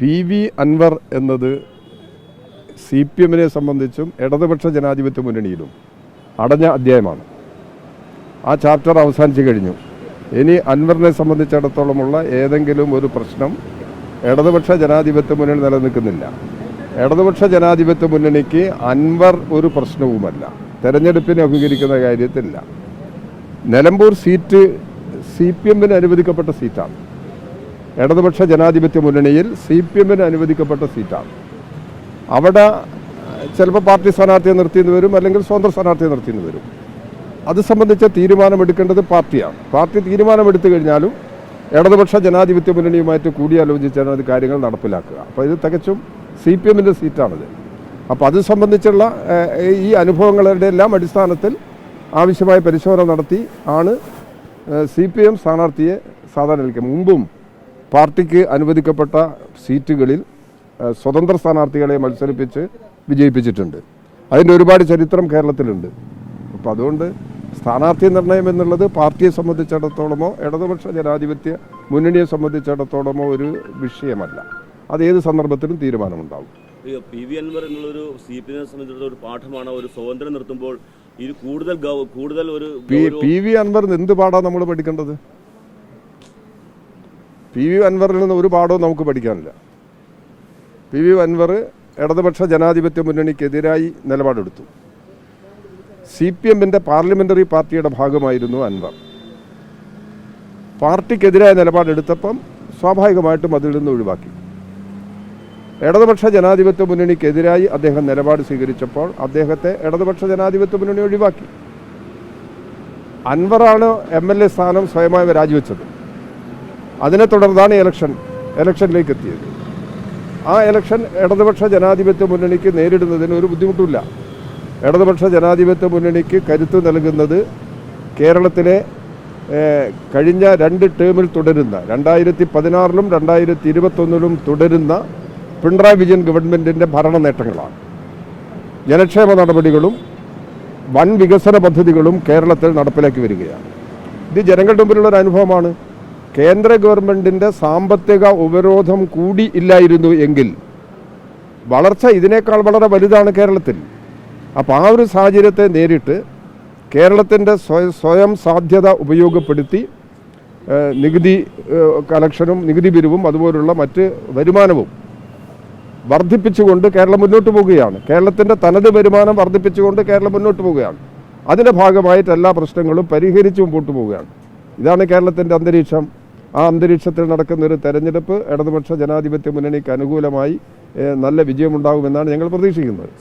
P V Anwar എന്നത് C P എമ്മിനെ സംബന്ധിച്ചും ഇടതുപക്ഷ ജനാധിപത്യ മുന്നണിയിലും അടഞ്ഞ അധ്യായമാണ്. ആ ചാപ്റ്റർ അവസാനിച്ചു കഴിഞ്ഞു. ഇനി അൻവറിനെ സംബന്ധിച്ചിടത്തോളമുള്ള ഏതെങ്കിലും ഒരു പ്രശ്നം ഇടതുപക്ഷ ജനാധിപത്യ മുന്നണി നിലനിൽക്കുന്നില്ല. ഇടതുപക്ഷ ജനാധിപത്യ മുന്നണിക്ക് അൻവർ ഒരു പ്രശ്നവുമല്ല. തെരഞ്ഞെടുപ്പിനെ അഭിമുഖീകരിക്കുന്ന കാര്യത്തില്ല നിലമ്പൂർ സീറ്റ് സി പി എമ്മിന് അനുവദിക്കപ്പെട്ട സീറ്റാണ്. ഇടതുപക്ഷ ജനാധിപത്യ മുന്നണിയിൽ സി പി എമ്മിന് അനുവദിക്കപ്പെട്ട സീറ്റാണ്. അവിടെ ചിലപ്പോൾ പാർട്ടി സ്ഥാനാർത്ഥിയെ നിർത്തിയെന്ന് വരും അല്ലെങ്കിൽ സ്വതന്ത്ര സ്ഥാനാർത്ഥിയെ നിർത്തിയെന്ന് വരും. അത് സംബന്ധിച്ച തീരുമാനമെടുക്കേണ്ടത് പാർട്ടിയാണ്. പാർട്ടി തീരുമാനമെടുത്തു കഴിഞ്ഞാലും ഇടതുപക്ഷ ജനാധിപത്യ മുന്നണിയുമായിട്ട് കൂടിയാലോചിച്ചാണ് അത് കാര്യങ്ങൾ നടപ്പിലാക്കുക. അപ്പോൾ ഇത് തികച്ചും സി പി എമ്മിന്റെ സീറ്റാണിത്. അപ്പോൾ അത് സംബന്ധിച്ചുള്ള ഈ അനുഭവങ്ങളുടെ എല്ലാം അടിസ്ഥാനത്തിൽ ആവശ്യമായ പരിശോധന നടത്തി ആണ് സി പി എം സ്ഥാനാർത്ഥിയെ സാധാരണ മുമ്പും പാർട്ടിക്ക് അനുവദിക്കപ്പെട്ട സീറ്റുകളിൽ സ്വതന്ത്ര സ്ഥാനാർത്ഥികളെ മത്സരിപ്പിച്ച് വിജയിപ്പിച്ചിട്ടുണ്ട്. അതിന്റെ ഒരുപാട് ചരിത്രം കേരളത്തിലുണ്ട്. അപ്പോൾ അതുകൊണ്ട് സ്ഥാനാർത്ഥി നിർണയം എന്നുള്ളത് പാർട്ടിയെ സംബന്ധിച്ചിടത്തോളമോ ഇടതുപക്ഷ ജനാധിപത്യ മുന്നണിയെ സംബന്ധിച്ചിടത്തോളമോ ഒരു വിഷയമല്ല. അത് ഏത് സന്ദർഭത്തിലും തീരുമാനമുണ്ടാവും. പി വി അൻവർ എന്നുള്ളൊരു സി പി എമ്മിനെ സംബന്ധിച്ചിടത്തോളം ഒരു പാഠമാണ്. ഒരു സ്വാതന്ത്ര്യം നിർത്തുമ്പോൾ ഇത് കൂടുതൽ കൂടുതൽ ഒരു പി വി അൻവർ എന്ത് പാടാണ് നമ്മൾ പഠിക്കേണ്ടത്? പി വി അൻവറിൽ നിന്ന് ഒരു പാഠവും നമുക്ക് പഠിക്കാനില്ല. പി വി അൻവർ ഇടതുപക്ഷ ജനാധിപത്യ മുന്നണിക്കെതിരായി നിലപാടെടുത്തു. സി പി എമ്മിന്റെ പാർലമെന്ററി പാർട്ടിയുടെ ഭാഗമായിരുന്നു അൻവർ. പാർട്ടിക്കെതിരായ നിലപാടെടുത്തപ്പം സ്വാഭാവികമായിട്ടും അതിൽ നിന്ന് ഒഴിവാക്കി. ഇടതുപക്ഷ ജനാധിപത്യ മുന്നണിക്കെതിരായി അദ്ദേഹം നിലപാട് സ്വീകരിച്ചപ്പോൾ അദ്ദേഹത്തെ ഇടതുപക്ഷ ജനാധിപത്യ മുന്നണി ഒഴിവാക്കി. അൻവറാണ് എം എൽ എ സ്ഥാനം സ്വയമായി രാജിവെച്ചത്. അതിനെ തുടർന്നാണ് ഇലക്ഷൻ ഇലക്ഷനിലേക്ക് എത്തിയത് ആ ഇലക്ഷൻ ഇടതുപക്ഷ ജനാധിപത്യ മുന്നണിക്ക് നേരിടുന്നതിന് ഒരു ബുദ്ധിമുട്ടില്ല ഇടതുപക്ഷ ജനാധിപത്യ മുന്നണിക്ക് കരുത്ത് നൽകുന്നത് കേരളത്തിലെ കഴിഞ്ഞ രണ്ട് ടേമിൽ തുടരുന്ന രണ്ടായിരത്തി പതിനാറിലും രണ്ടായിരത്തി ഇരുപത്തൊന്നിലും തുടരുന്ന പിണറായി വിജയൻ ഗവൺമെന്റിന്റെ ഭരണ നേട്ടങ്ങളാണ്. ജനക്ഷേമ നടപടികളും വൻ വികസന പദ്ധതികളും കേരളത്തിൽ നടപ്പിലാക്കി വരികയാണ്. ഇത് ജനങ്ങളുടെ മുമ്പിലുള്ള ഒരു അനുഭവമാണ്. കേന്ദ്ര ഗവൺമെന്റിന്റെ സാമ്പത്തിക ഉപരോധം കൂടി ഇല്ലായിരുന്നു എങ്കിൽ വളർച്ച ഇതിനേക്കാൾ വളരെ വലുതാണ് കേരളത്തിൽ. അപ്പോൾ ആ ഒരു സാഹചര്യത്തെ നേരിട്ട് കേരളത്തിന്റെ സ്വയ- സാധ്യത ഉപയോഗപ്പെടുത്തി നികുതി കളക്ഷനും നികുതി പിരിവും അതുപോലുള്ള മറ്റ് വരുമാനവും വർദ്ധിപ്പിച്ചുകൊണ്ട് കേരളം മുന്നോട്ട് പോവുകയാണ്. കേരളത്തിന്റെ തനത് വരുമാനം വർദ്ധിപ്പിച്ചുകൊണ്ട് കേരളം മുന്നോട്ട് പോവുകയാണ്. അതിന്റെ ഭാഗമായിട്ട് എല്ലാ പ്രശ്നങ്ങളും പരിഹരിച്ച് മുമ്പോട്ട് പോവുകയാണ്. ഇതാണ് കേരളത്തിന്റെ അന്തരീക്ഷം. ആ അന്തരീക്ഷത്തിൽ നടക്കുന്ന ഒരു തെരഞ്ഞെടുപ്പ് ഇടതുപക്ഷ ജനാധിപത്യ മുന്നണിക്ക് അനുകൂലമായി നല്ല വിജയമുണ്ടാകുമെന്നാണ് ഞങ്ങൾ പ്രതീക്ഷിക്കുന്നത്.